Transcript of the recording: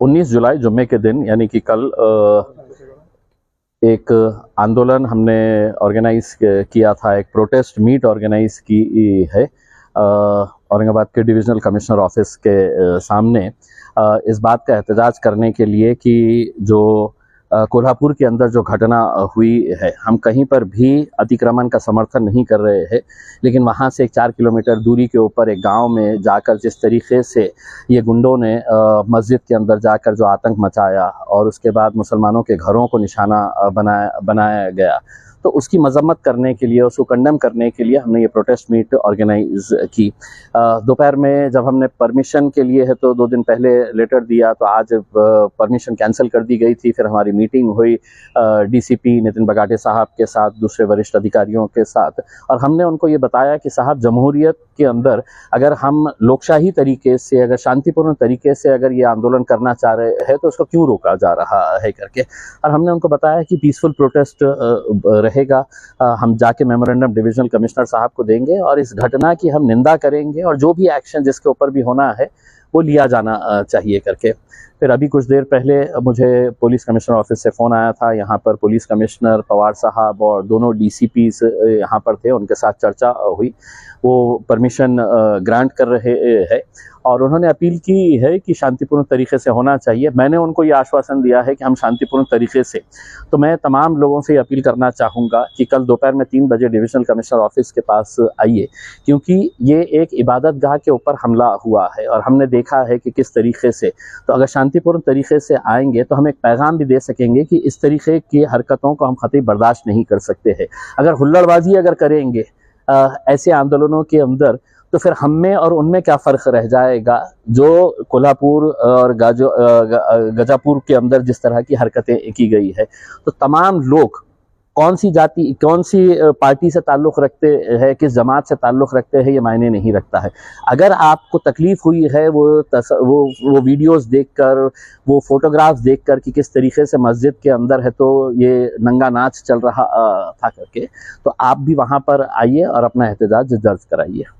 انیس جولائی جمعے کے دن یعنی کہ کل ایک آندولن ہم نے آرگنائز کیا تھا، ایک پروٹیسٹ میٹ آرگنائز کی ہے اورنگ آباد کے ڈیویژنل کمشنر آفیس کے سامنے۔ اس بات کا احتجاج کرنے کے لیے کہ جو کولہاپور کے اندر جو گھٹنا ہوئی ہے۔ ہم کہیں پر بھی اتیکرمن کا سمرتھن نہیں کر رہے ہیں، لیکن وہاں سے ایک چار کلومیٹر دوری کے اوپر ایک گاؤں میں جا کر جس طریقے سے یہ گنڈوں نے مسجد کے اندر جا کر جو آتنک مچایا اور اس کے بعد مسلمانوں کے گھروں کو نشانہ بنایا بنایا گیا۔ تو اس کی مذمت کرنے کے لیے، اس کو کنڈم کرنے کے لیے ہم نے یہ پروٹیسٹ میٹ آرگنائز کی۔ دوپہر میں جب ہم نے پرمیشن کے لیے ہے تو دو دن پہلے لیٹر دیا تو آج پرمیشن کینسل کر دی گئی تھی۔ پھر ہماری میٹنگ ہوئی۔ ڈی سی پی نتن بگاٹے صاحب کے ساتھ، دوسرے ورشت ادھیکاریوں کے ساتھ۔ اور ہم نے ان کو یہ بتایا کہ صاحب، جمہوریت کے اندر اگر ہم لوک شاہی طریقے سے، اگر شانتی پورن طریقے سے اگر یہ آندولن کرنا چاہ رہے ہیں تو اس کو کیوں روکا جا رہا ہے کر کے؟ اور ہم نے ان کو بتایا کہ پیسفل پروٹیسٹ رہے گا ہم جا کے میمورینڈم ڈیویژنل کمشنر صاحب کو دیں گے اور اس گھٹنا کی ہم نندا کریں گے اور جو بھی ایکشن جس کے اوپر بھی ہونا ہے، وہ لیا جانا چاہیے کر کے۔ پھر ابھی کچھ دیر پہلے مجھے پولیس کمشنر آفس سے فون آیا تھا۔ یہاں پر پولیس کمشنر پوار صاحب اور دونوں ڈی سی پیز یہاں پر تھے۔ ان کے ساتھ چرچا ہوئی۔ وہ پرمیشن گرانٹ کر رہے ہے۔ اور انہوں نے اپیل کی ہے کہ شانتی پورن طریقے سے ہونا چاہیے۔ میں نے ان کو یہ آشواسن دیا ہے کہ ہم شانتی پورن طریقے سے۔ تو میں تمام لوگوں سے یہ اپیل کرنا چاہوں گا کہ کل دوپہر میں تین بجے ڈیویژنل کمشنر آفس کے پاس آئیے۔ کیونکہ یہ ایک عبادت گاہ کے اوپر حملہ ہوا ہے اور ہم نے دیکھا ہے کہ کس طریقے سے۔ تو اگر شانتی پورن طریقے سے آئیں گے تو ہم ایک پیغام بھی دے سکیں گے کہ اس طریقے کی حرکتوں کو ہم خطی برداشت نہیں کر سکتے ہیں۔ اگر ہلڑ بازی اگر کریں گے ایسے آندولنوں کے اندر تو پھر ہم میں اور ان میں کیا فرق رہ جائے گا؟ جو کولہاپور اور گجاپور کے اندر جس طرح کی حرکتیں کی گئی ہے تو تمام لوگ کون سی جاتی کون سی پارٹی سے تعلق رکھتے ہے کس جماعت سے تعلق رکھتے ہیں یہ معنی نہیں رکھتا ہے۔ اگر آپ کو تکلیف ہوئی ہے وہ وہ, وہ ویڈیوز دیکھ کر وہ فوٹوگرافز دیکھ کر کہ کس طریقے سے مسجد کے اندر ہے تو یہ ننگا ناچ چل رہا تھا کر کے تو آپ بھی وہاں پر آئیے اور اپنا احتجاج درج کرائیے۔